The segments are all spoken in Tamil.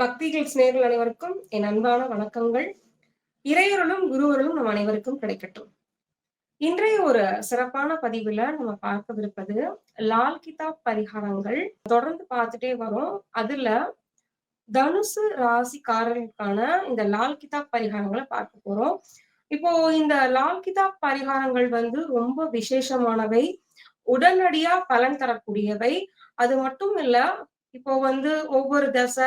பக்திகள் நேர்கள் அனைவருக்கும் என் அன்பான வணக்கங்கள். இறையருளும் குருவருளும் நம் அனைவருக்கும் கிடைக்கட்டும். இன்றைய ஒரு சிறப்பான பதிவுல நம்ம பார்க்கவிருப்பது லால் கிதாப் பரிகாரங்கள். தொடர்ந்து பார்த்துட்டே வரோம். அதுல தனுசு ராசிக்காரர்களுக்கான இந்த லால் கிதாப் பரிகாரங்களை பார்க்க போறோம். இப்போ இந்த லால் கிதாப் பரிகாரங்கள் வந்து ரொம்ப விசேஷமானவை. உடனடியா பலன் தரக்கூடியவை. அது மட்டும் இல்ல இப்போ வந்து ஒவ்வொரு தசை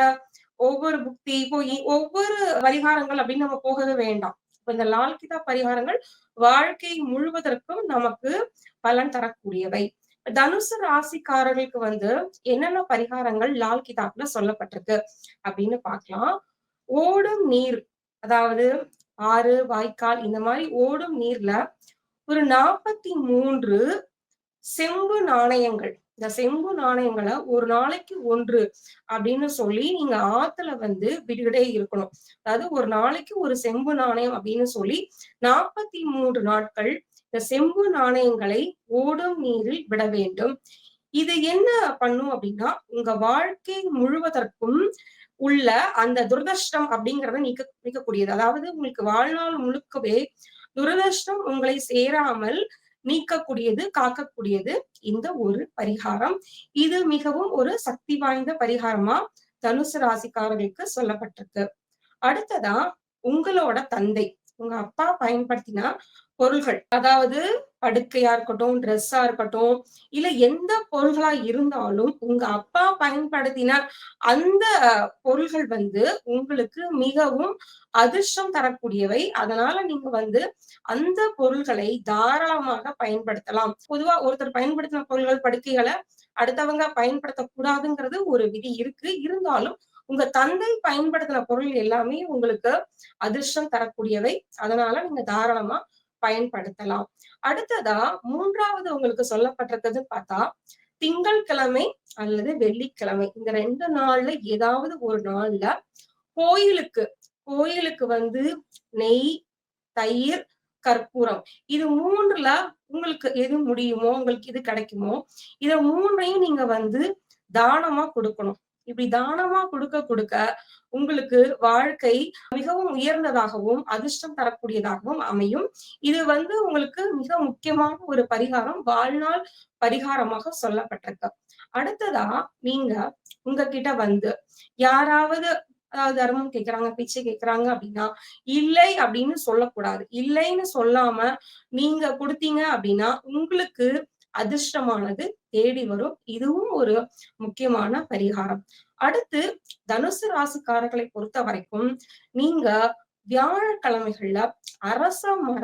ஒவ்வொரு புக்தி இப்போ ஒவ்வொரு பரிகாரங்கள் அப்படின்னு நம்ம போகவே வேண்டாம். இப்ப இந்த லால்கிதா பரிகாரங்கள் வாழ்க்கை முழுவதற்கும் நமக்கு பலன் தரக்கூடியவை. தனுசு ராசிக்காரர்களுக்கு வந்து என்னென்ன பரிகாரங்கள் லால் கிதாப்ல சொல்லப்பட்டிருக்கு அப்படின்னு பார்க்கலாம். ஓடும் நீர் அதாவது ஆறு வாய்க்கால் இந்த மாதிரி ஓடும் நீர்ல ஒரு நாற்பத்தி மூன்று செம்பு நாணயங்கள் இந்த செம்பு நாணயங்களை ஒரு நாளைக்கு ஒன்று அப்படின்னு சொல்லி நீங்க ஆத்துல வந்து விடுகிட்டே இருக்கணும். அதாவது ஒரு நாளைக்கு ஒரு செம்பு நாணயம் அப்படின்னு சொல்லி நாற்பத்தி மூன்று நாட்கள் இந்த செம்பு நாணயங்களை ஓடும் நீரில் விட வேண்டும். இது என்ன பண்ணும் அப்படின்னா உங்க வாழ்க்கை முழுவதற்கும் உள்ள அந்த துரதிருஷ்டம் அப்படிங்கிறத நீக்க நீக்கக்கூடியது. அதாவது உங்களுக்கு வாழ்நாள் முழுக்கவே துரதிருஷ்டம் உங்களை சேராமல் நீக்கக்கூடியது காக்கக்கூடியது இந்த ஒரு பரிகாரம். இது மிகவும் ஒரு சக்தி வாய்ந்த பரிகாரமா தனுசு ராசிக்காரர்களுக்கு சொல்லப்பட்டிருக்கு. அடுத்ததா உங்களோட தந்தை. உங்க அப்பா பயன்படுத்தினா பொருள்கள். அதாவது படுக்கையா இருக்கட்டும் ட்ரெஸ்ஸா இருக்கட்டும் இல்ல எந்த பொருள்களா இருந்தாலும் உங்க அப்பா பயன்படுத்தினால் அந்த பொருள்கள் வந்து உங்களுக்கு மிகவும் அதிர்ஷ்டம் தரக்கூடியவை. அதனால நீங்க வந்து அந்த பொருள்களை தாராளமாக பயன்படுத்தலாம். பொதுவா ஒருத்தர் பயன்படுத்தின பொருள்கள் படுக்கைகளை அடுத்தவங்க பயன்படுத்தக்கூடாதுங்கிறது ஒரு விதி இருக்கு. இருந்தாலும் உங்க தந்தை பயன்படுத்தின பொருள் எல்லாமே உங்களுக்கு அதிர்ஷ்டம் தரக்கூடியவை. அதனால நீங்க தாராளமா பயன்படுத்தலாம். அடுத்ததா மூன்றாவது உங்களுக்கு சொல்லப்பட்டிருக்கிறது பார்த்தா திங்கட்கிழமை அல்லது வெள்ளிக்கிழமை. இந்த ரெண்டு நாள்ல ஏதாவது ஒரு நாள்ல கோயிலுக்கு கோயிலுக்கு வந்து நெய் தயிர் கற்பூரம். இது மூன்றுல உங்களுக்கு எது முடியுமோ உங்களுக்கு இது கிடைக்குமோ இத மூன்றையும் நீங்க வந்து தானமா கொடுக்கணும். இப்படி தானமா கொடுக்க கொடுக்க உங்களுக்கு வாழ்க்கை மிகவும் உயர்ந்ததாகவும் அதிர்ஷ்டம் தரக்கூடியதாகவும் அமையும். இது வந்து உங்களுக்கு மிக முக்கியமான ஒரு பரிகாரம் வாழ்நாள் பரிகாரமாக சொல்லப்பட்டிருக்கு. அடுத்ததா நீங்க உங்ககிட்ட வந்து யாராவது அதாவது தர்மம் கேக்குறாங்க பிச்சை கேட்கறாங்க அப்படின்னா இல்லை அப்படின்னு சொல்லக்கூடாது. இல்லைன்னு சொல்லாம நீங்க கொடுத்தீங்க அப்படின்னா உங்களுக்கு அதிர்ஷ்டமானது தேடி வரும். இதுவும் ஒரு முக்கியமான பரிகாரம். அடுத்து தனுசு ராசிக்காரர்களை பொறுத்த வரைக்கும் நீங்க வியாழக்கிழமைகள்ல அரச மர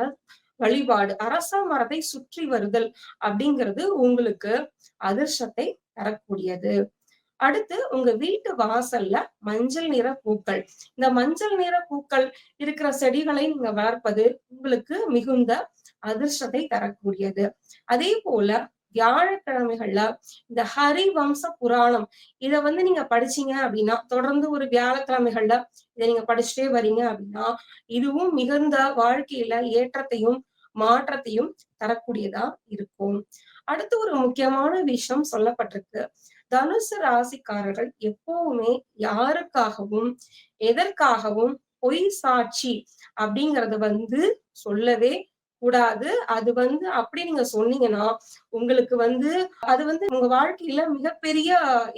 வழிபாடு அரச மரத்தை சுற்றி வருதல் அப்படிங்கிறது உங்களுக்கு அதிர்ஷ்டத்தை தரக்கூடியது. அடுத்து உங்க வீட்டு வாசல்ல மஞ்சள் நிற பூக்கள். இந்த மஞ்சள் நிற பூக்கள் இருக்கிற செடிகளை நீங்க வளர்ப்பது உங்களுக்கு மிகுந்த அதிர்ஷ்டத்தை தரக்கூடியது. அதே போல வியாழக்கிழமைகள்ல இந்த ஹரி வம்ச புராணம் இத வந்து நீங்க படிச்சீங்க அப்படின்னா தொடர்ந்து ஒரு வியாழக்கிழமைகள்ல இதை நீங்க படிச்சுட்டே வரீங்க அப்படின்னா இதுவும் மிகுந்த வாழ்க்கையில ஏற்றத்தையும் மாற்றத்தையும் தரக்கூடியதா இருக்கும். அடுத்து ஒரு முக்கியமான விஷயம் சொல்லப்பட்டிருக்கு. தனுசு ராசிக்காரர்கள் எப்பவுமே யாருக்காகவும் எதற்காகவும் பொய் சாட்சி அப்படிங்கறத வந்து சொல்லவே கூடாது. அது வந்து அப்படி நீங்க சொன்னீங்கன்னா உங்களுக்கு வந்து அது வந்து உங்க வாழ்க்கையில மிகப்பெரிய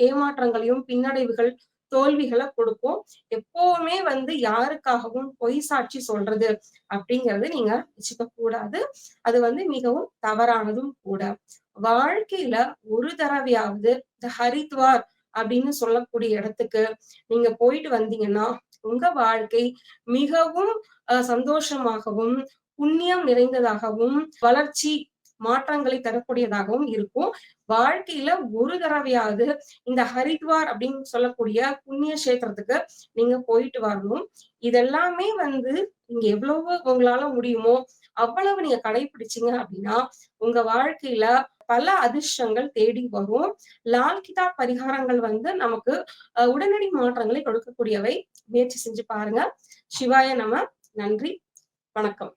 ஏமாற்றங்களையும் பின்னடைவுகள் தோல்விகளை கொடுக்கும். எப்பவுமே வந்து யாருக்காகவும் பொய் சாட்சி சொல்றது அப்படிங்கறது நீங்க வச்சுக்க கூடாது அது வந்து மிகவும் தவறானதும் கூட. வாழ்க்கையில ஒரு தடவையாவது இந்த ஹரித்வார் அப்படின்னு சொல்லக்கூடிய இடத்துக்கு நீங்க போயிட்டு வந்தீங்கன்னா உங்க வாழ்க்கை மிகவும் சந்தோஷமாகவும் புண்ணியம் நிறைந்ததாகவும் வளர்ச்சி மாற்றங்களை தரக்கூடியதாகவும் இருக்கும். வாழ்க்கையில ஒரு தடவையாவது இந்த ஹரித்வார் அப்படின்னு சொல்லக்கூடிய புண்ணிய கஷேத்திரத்துக்கு நீங்க போயிட்டு வரணும். இதெல்லாமே வந்து நீங்க எவ்வளவு உங்களால முடியுமோ அவ்வளவு நீங்க கடைபிடிச்சீங்க அப்படின்னா உங்க வாழ்க்கையில பல அதிர்ஷ்டங்கள் தேடி வரும். லால் கிதாப் பரிகாரங்கள் வந்து நமக்கு உடனடி மாற்றங்களை கொடுக்கக்கூடியவை. முயற்சி செஞ்சு பாருங்க. சிவாய நம்ம நன்றி. வணக்கம்.